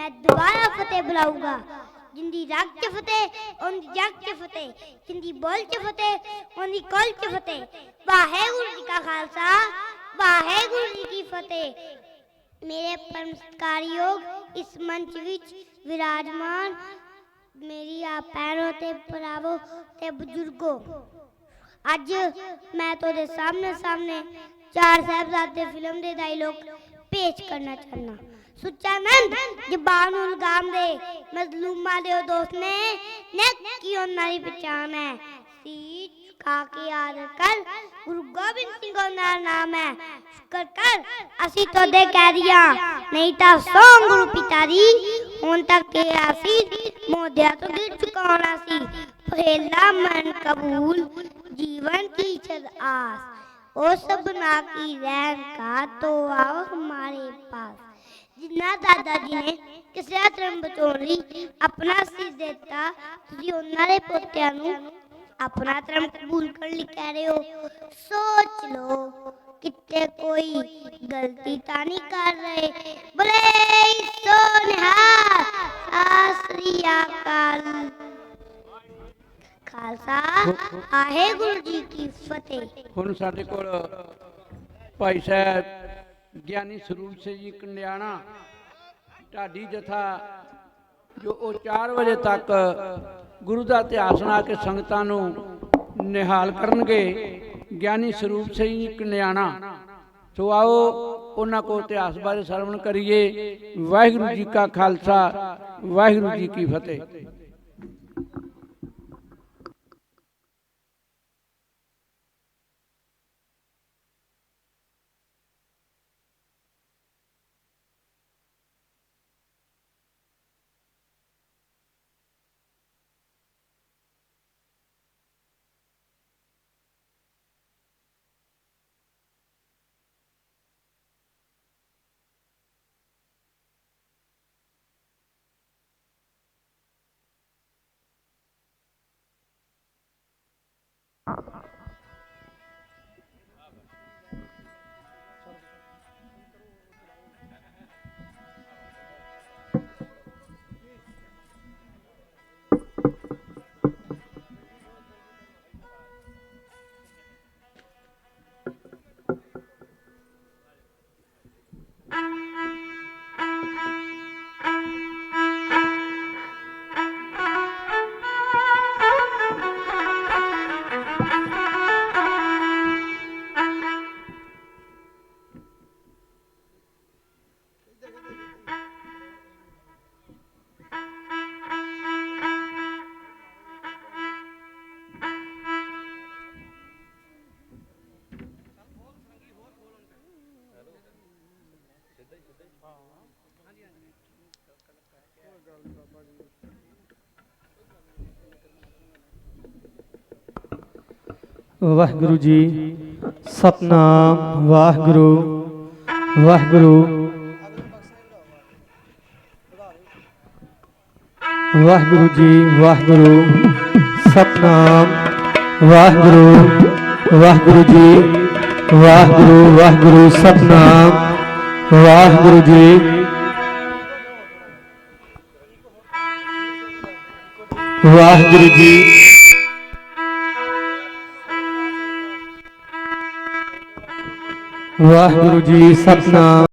ਮੈਂ ਦੁਬਾਰਾ ਫਤਿਹ ਬੁਲਾਊਗਾ। ਜਿੰਦੀ ਰੱਗ ਚ ਫਤਿਹ, ਉਹਦੀ ਜੱਗ ਚ ਫਤਿਹ। ਜਿੰਦੀ ਬੋਲ ਚ ਫਤਿਹ, ਉਹਦੀ ਕੋਲ ਚ ਫਤਿਹ। ਵਾਹਿਗੁਰੂ ਜੀ ਕਾ ਖਾਲਸਾ, ਵਾਹਿਗੁਰੂ ਜੀ ਕੀ ਫਤਿਹ। ਮੇਰੇ ਪਰਮ ਇਸ ਮੰਚ ਵਿੱਚ ਵਿਰਾਜਮਾਨ ਮੇਰੀ ਆ ਪੈਰੋਂ ਤੇ ਭਰਾਵੋ ਤੇ ਬਜ਼ੁਰਗੋ, ਅੱਜ ਮੈਂ ਤੁਹਾਡੇ ਸਾਹਮਣੇ ਸਾਹਮਣੇ ਚਾਰ ਸਾਹਿਬਜ਼ਾਦੇ ਫਿਲਮ ਦੇ ਡਾਇਲੋਗ ਪੇਸ਼ ਕਰਨਾ ਚਾਹੁੰਦਾ। ਸੁੱਚਾ ਨੰਦ ਜ਼ਬਾਨ ਉਲਗਾਮ ਦੇ। ਮਜ਼ਲੂਮਾਂ ਦੇ ਦੋਸਤ ਨੇ ਨੇਕ ਕੀ ਉਹਨਾਂ ਦੀ ਪਛਾਣ ਹੈ? ਸੀਟ ਕਾ ਕੇ ਯਾਦ ਕਰ, ਗੁਰੂ ਗੋਬਿੰਦ ਸਿੰਘ ਦਾ ਨਾਮ ਹੈ। ਸ਼ੁਕਰ ਕਰ, ਅਸੀਂ ਤੋਦੇ ਕਹਿ ਨਹੀਂ ਤਾਂ ਸੋਂ ਗੁਰੂ ਪਿਤਾ ਦੀ ਹੁਣ ਤੱਕ ਇਹ ਆਸੀ ਮੋਦਿਆ ਤੋਂ ਗਿਰ ਚੁਕਾਉਣਾ ਸੀ। ਫੇਲਾ ਮਨ ਕਬੂਲ, ਜੀਵਨ ਕੀ ਛਦ ਆਸ। ਉਹ ਸਭ ਨਾ ਕੀ ਰਹਿਣ ਕਾ, ਤੋ ਆਓ ਹਮਾਰੇ ਪਾਸ। ਜਿੰਨਾ ਦਾਦਾ ਜੀ ਨੇ ਕਿਸੇ ਦਾ ਬਚਾਉਣ ਲਈ ਆਪਣਾ ਸਿਰ ਦਿੱਤਾ, ਤੁਸੀਂ ਉਹਨਾਂ ਦੇ ਪੋਤਿਆਂ ਨੂੰ ਆਪਣਾ ਧਰਮ ਕਬੂਲ ਕਰਨ ਲਈ ਕਹਿ ਰਹੇ ਹੋ। ਸੋਚ ਲਓ, ਕਿਤੇ ਕੋਈ ਗਲਤੀ ਤਾਂ ਨਹੀਂ ਕਰ ਰਹੇ। ਬਲੇ ਸੋਨਿਹਾ ਸਾਸਰੀ ਅਕਾਲ। ਖਾਲਸਾ, ਵਾਹਿਗੁਰੂ ਜੀ ਕੀ ਫਤਿਹ। ਹੁਣ ਸਾਡੇ ਕੋਲ ਭਾਈ ਸਾਹਿਬ ਗਿਆਨੀ ਸਰੂਪ ਸਿੰਘ ਜੀ ਕੰਡਿਆਣਾ, ਢਾਡੀ ਜਥਾ, ਜੋ ਉਹ 4 ਵਜੇ ਤੱਕ ਗੁਰੂ ਦਾ ਇਤਿਹਾਸ ਸੁਣਾ ਕੇ ਸੰਗਤਾਂ ਨੂੰ ਨਿਹਾਲ ਕਰਨਗੇ, ਗਿਆਨੀ ਸਰੂਪ ਸਿੰਘ ਜੀ ਕੰਡਿਆਣਾ। ਸੋ ਆਓ ਉਹਨਾਂ ਕੋ ਇਤਿਹਾਸ ਬਾਰੇ ਸਰਵਣ ਕਰੀਏ। ਵਾਹਿਗੁਰੂ ਜੀ ਕਾ ਖਾਲਸਾ, ਵਾਹਿਗੁਰੂ ਜੀ ਕੀ ਫਤਿਹ। Uh-huh. ਵਾਹਿਗੁਰੂ ਜੀ, ਸਤਨਾਮ, ਵਾਹਿਗੁਰੂ ਵਾਹਿਗੁਰੂ। ਵਾਹਿਗੁਰੂ ਜੀ, ਵਾਹਿਗੁਰੂ, ਸਤਨਾਮ, ਵਾਹਿਗੁਰੂ ਵਾਹਿਗੁਰੂ ਜੀ, ਵਾਹਿਗੁਰੂ ਵਾਹਿਗੁਰੂ, ਸਤਨਾਮ। ਵਾਹਿਗੁਰੂ ਜੀ। ਵਾਹਿਗੁਰੂ ਜੀ। ਵਾਹਿਗੁਰੂ ਜੀ ਸਤਨਾਮ।